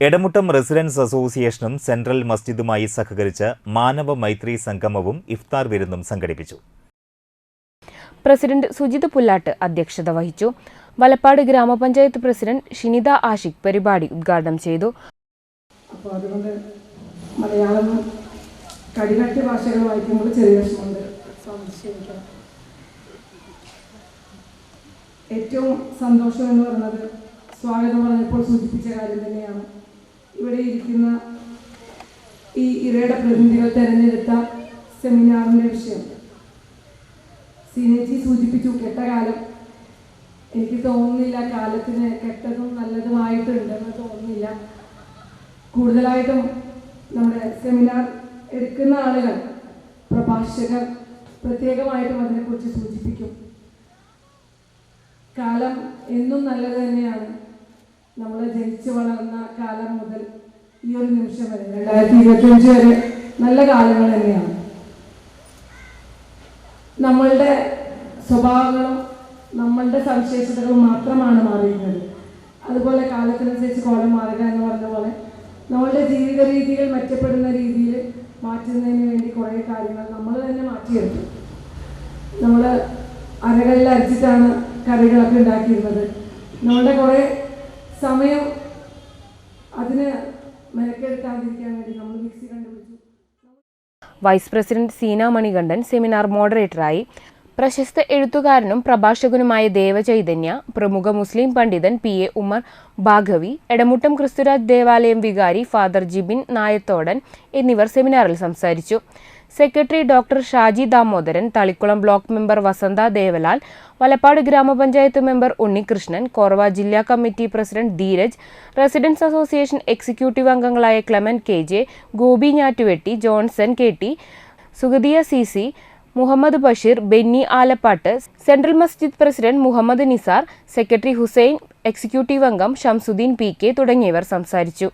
Edamuttam residence അസോസിയേഷനും central മസ്ജിദുമായി സഹകരിച്ച് മാനവ മൈത്രി സംഗമവും ഇഫ്താർ വിരുന്നും സംഘടിപ്പിച്ചു. പ്രസിഡന്റ് സുജിത് പുല്ലാട്ട് അധ്യക്ഷത വഹിച്ചു. വലപ്പാട് ഗ്രാമപഞ്ചായത്ത് പ്രസിഡന്റ് ഷിനിത ആഷിഖ് പരിപാടി ഉദ്ഘാടനം ചെയ്തു. അപ്പോൾ അതുകൊണ്ട് മലയാളം കടികട്ടി ഭാഷകൾ വായിക്കുമ്പോൾ ചെറിയ വിഷമമുണ്ട്. ഏറ്റവും സന്തോഷം എന്ന് പറയുന്നത് സ്വാഗതം പറഞ്ഞപ്പോൾ സൂചിപ്പിച്ച കാര്യം തന്നെയാണ്. ഇവിടെ ഇരിക്കുന്ന ഈ ഇരയുടെ പ്രതിനിധികൾ തിരഞ്ഞെടുത്ത സെമിനാറിന്റെ വിഷയം. സീനേജി സൂചിപ്പിച്ചു കെട്ട കാലം. എനിക്ക് തോന്നുന്നില്ല കാലത്തിന് കെട്ടതും നല്ലതുമായിട്ടുണ്ടെന്ന് തോന്നുന്നില്ല. കൂടുതലായിട്ടും നമ്മുടെ സെമിനാർ എടുക്കുന്ന ആളുകൾ പ്രഭാഷകർ പ്രത്യേകമായിട്ടും അതിനെക്കുറിച്ച് സൂചിപ്പിക്കും. കാലം എന്നും നല്ലത് തന്നെയാണ്. നമ്മൾ ജനിച്ചു വളർന്ന കാലം മുതൽ ഈ ഒരു നിമിഷം വരെ രണ്ടായിരത്തി ഇരുപത്തിയഞ്ച് വരെ നല്ല കാലങ്ങൾ തന്നെയാണ്. നമ്മളുടെ സ്വഭാവങ്ങളും നമ്മളുടെ സവിശേഷതകളും മാത്രമാണ് മാറിയിരുന്നത്. അതുപോലെ കാലത്തിനനുസരിച്ച് കോലം മാറുക എന്ന് പറഞ്ഞ പോലെ നമ്മളുടെ ജീവിത രീതികൾ മെച്ചപ്പെടുന്ന രീതിയിൽ മാറ്റുന്നതിന് വേണ്ടി കുറേ കാര്യങ്ങൾ നമ്മൾ തന്നെ മാറ്റിയെടുത്തു. നമ്മൾ അരകളിൽ അരച്ചിട്ടാണ് കറികളൊക്കെ ഉണ്ടാക്കിയിരുന്നത്. നമ്മളുടെ കുറേ സമയം അതിന് മെനക്കെടുക്കാതിരിക്കാൻ വേണ്ടി നമ്മൾ മിക്സി കണ്ടുപിടിച്ചു. Vice president Seena Manikandan seminar മോഡറേറ്ററായി. പ്രശസ്ത എഴുത്തുകാരനും പ്രഭാഷകനുമായ ദേവചൈതന്യ പ്രമുഖ മുസ്ലിം പണ്ഡിതൻ പി എ ഉമർ ഭാഗവി എടമുട്ടം ക്രിസ്തുരാജ് ദേവാലയം വികാരി ഫാദർ ജിബിൻ നായത്തോടൻ എന്നിവർ സെമിനാറിൽ സംസാരിച്ചു. Secretary doctor Shaji Damodaran Thalikkulam block member Vasantha Devalal Valappad ഗ്രാമപഞ്ചായത്ത് മെമ്പർ ഉണ്ണികൃഷ്ണൻ കോർവ ജില്ലാ committee president Dheeraj residence association executive അംഗങ്ങളായ Clemen K J Gopi Njattuvetti Johnson K T Sugathiya C C Muhammad Basheer Benny Alappat central മസ്ജിദ് president Muhammad Nisar secretary Hussain executive അംഗം Shamsuddin P K തുടങ്ങിയവർ സംസാരിച്ചു.